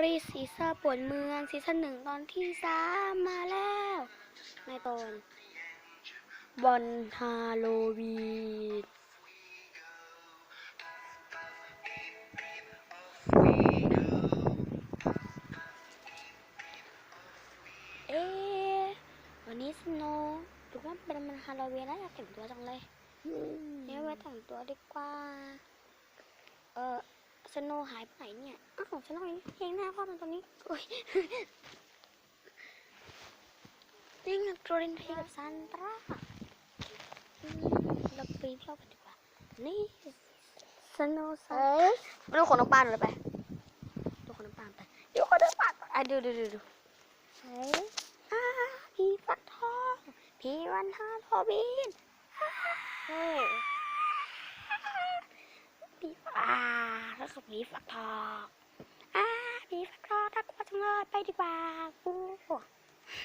รีส์ซีซ่าปวดเมืองซีซั่นหนึ่งตอนที่สามมาแล้ว ในตอนวันฮาโลวีนเอ๊ะวันนี้สโนว์ถือว่าเป็นมันฮาโลวีนแล้วอยากแต่งตัวจังเลยเนี่ยไว้แต่งตัวดีกว่าเออ สโนว์หายไปไหนเนี่ย อ้าวสโนว์เองหน้าพ่อมันตรงนี้อุ้ยนี่ไงโกรินทีกับซันตราอืมเราไปเที่ยวกันดีกว่า นี่สโนว์ซันไปดูของน้องปานเลยไป ดูของน้องปานไปดูของน้องปานอะดูดูดูดูเฮ้ยอ่าพี่ฟักทอง พี่วันฮาโลวีนอ่าเฮ้ย ผีอ่า จากผีฝักทองอ่าผีฝักทองน่ากลัวจังเลยไปดีกว่ากู